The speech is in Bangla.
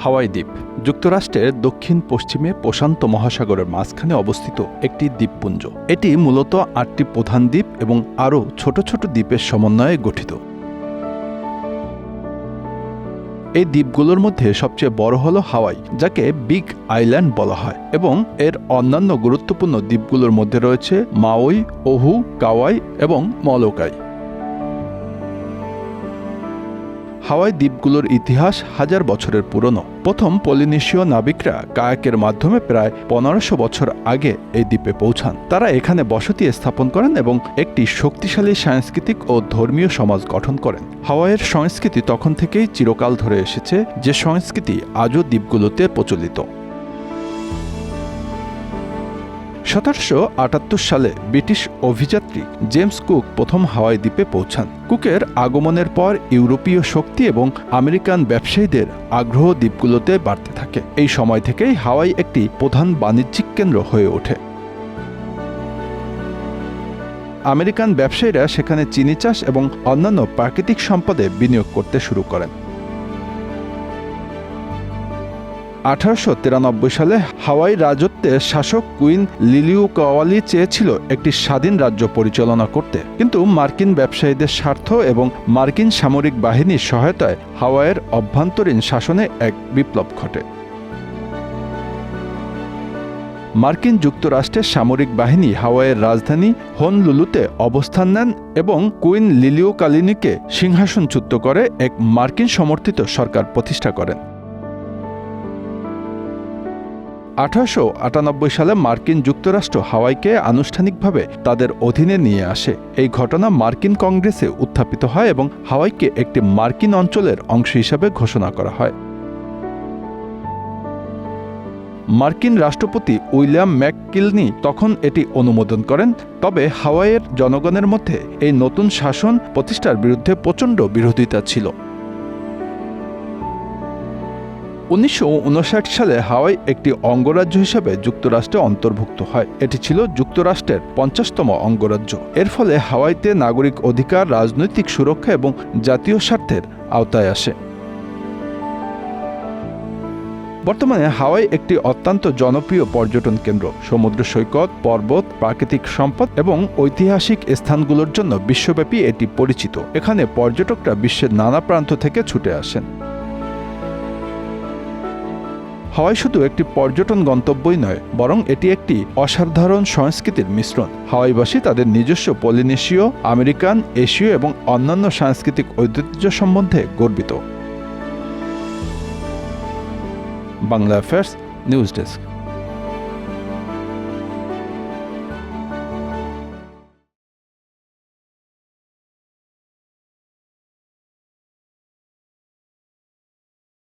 হাওয়াই দ্বীপ। যুক্তরাষ্ট্রের দক্ষিণ পশ্চিমে প্রশান্ত মহাসাগরের মাঝখানে অবস্থিত একটি দ্বীপপুঞ্জ। এটি মূলত আটটি প্রধান দ্বীপ এবং আরও ছোট ছোট দ্বীপের সমন্বয়ে গঠিত। এই দ্বীপগুলোর মধ্যে সবচেয়ে বড় হল হাওয়াই, যাকে বিগ আইল্যান্ড বলা হয় এবং এর অন্যান্য গুরুত্বপূর্ণ দ্বীপগুলোর মধ্যে রয়েছে মাওই, ওহু, কাওয়াই এবং মলোকাই। হাওয়াই দ্বীপগুলোর ইতিহাস হাজার বছরের পুরনো। প্রথম পলিনেশীয় নাবিকরা কায়াকের মাধ্যমে প্রায় পনেরোশো বছর আগে এই দ্বীপে পৌঁছান। তারা এখানে বসতি স্থাপন করেন এবং একটি শক্তিশালী সাংস্কৃতিক ও ধর্মীয় সমাজ গঠন করেন। হাওয়াইয়ের সংস্কৃতি তখন থেকেই চিরকাল ধরে এসেছে, যে সংস্কৃতি আজও দ্বীপগুলোতে প্রচলিত। সতেরোশো আটাত্তর সালে ব্রিটিশ অভিযাত্রী জেমস কুক প্রথম হাওয়াই দ্বীপে পৌঁছান। কুকের আগমনের পর ইউরোপীয় শক্তি এবং আমেরিকান ব্যবসায়ীদের আগ্রহ দ্বীপগুলোতে বাড়তে থাকে। এই সময় থেকেই হাওয়াই একটি প্রধান বাণিজ্যিক কেন্দ্র হয়ে ওঠে। আমেরিকান ব্যবসায়ীরা সেখানে চিনি চাষ এবং অন্যান্য প্রাকৃতিক সম্পদে বিনিয়োগ করতে শুরু করেন। আঠারোশো তিরানব্বই সালে হাওয়াই রাজত্বের শাসক কুইন লিলিউ কাওয়ালি চেয়েছিল একটি স্বাধীন রাজ্য পরিচালনা করতে। কিন্তু মার্কিন ব্যবসায়ীদের স্বার্থ এবং মার্কিন সামরিক বাহিনীর সহায়তায় হাওয়াইয়ের অভ্যন্তরীণ শাসনে এক বিপ্লব ঘটে। মার্কিন যুক্তরাষ্ট্রের সামরিক বাহিনী হাওয়াইয়ের রাজধানী হনলুলুতে অবস্থান নেন এবং কুইন লিলিও কালিনিকে সিংহাসনচ্যুত করে এক মার্কিন সমর্থিত সরকার প্রতিষ্ঠা করেন। আঠারোশো আটানব্বই সালে মার্কিন যুক্তরাষ্ট্র হাওয়াইকে আনুষ্ঠানিকভাবে তাদের অধীনে নিয়ে আসে। এই ঘটনা মার্কিন কংগ্রেসে উত্থাপিত হয় এবং হাওয়াইকে একটি মার্কিন অঞ্চলের অংশ হিসাবে ঘোষণা করা হয়। মার্কিন রাষ্ট্রপতি উইলিয়াম ম্যাককিলনি তখন এটি অনুমোদন করেন, তবে হাওয়াইয়ের জনগণের মধ্যে এই নতুন শাসন প্রতিষ্ঠার বিরুদ্ধে প্রচণ্ড বিরোধিতা ছিল। উনিশশো উনষাট সালে হাওয়াই একটি অঙ্গরাজ্য হিসেবে যুক্তরাষ্ট্রে অন্তর্ভুক্ত হয়। এটি ছিল যুক্তরাষ্ট্রের পঞ্চাশতম অঙ্গরাজ্য। এর ফলে হাওয়াইতে নাগরিক অধিকার, রাজনৈতিক সুরক্ষা এবং জাতীয় স্বার্থের আওতায় আসে। বর্তমানে হাওয়াই একটি অত্যন্ত জনপ্রিয় পর্যটন কেন্দ্র। সমুদ্র সৈকত, পর্বত, প্রাকৃতিক সম্পদ এবং ঐতিহাসিক স্থানগুলোর জন্য বিশ্বব্যাপী এটি পরিচিত। এখানে পর্যটকরা বিশ্বের নানা প্রান্ত থেকে ছুটে আসেন। হাওয়াই শুধু একটি পর্যটন গন্তব্যই নয়, বরং এটি একটি অসাধারণ সংস্কৃতির মিশ্রণ। হাওয়াইবাসী তাদের নিজস্ব পলিনেশীয়, আমেরিকান, এশীয় এবং অন্যান্য সাংস্কৃতিক ঐতিহ্য সম্বন্ধে গর্বিত। Bangla affairs news desk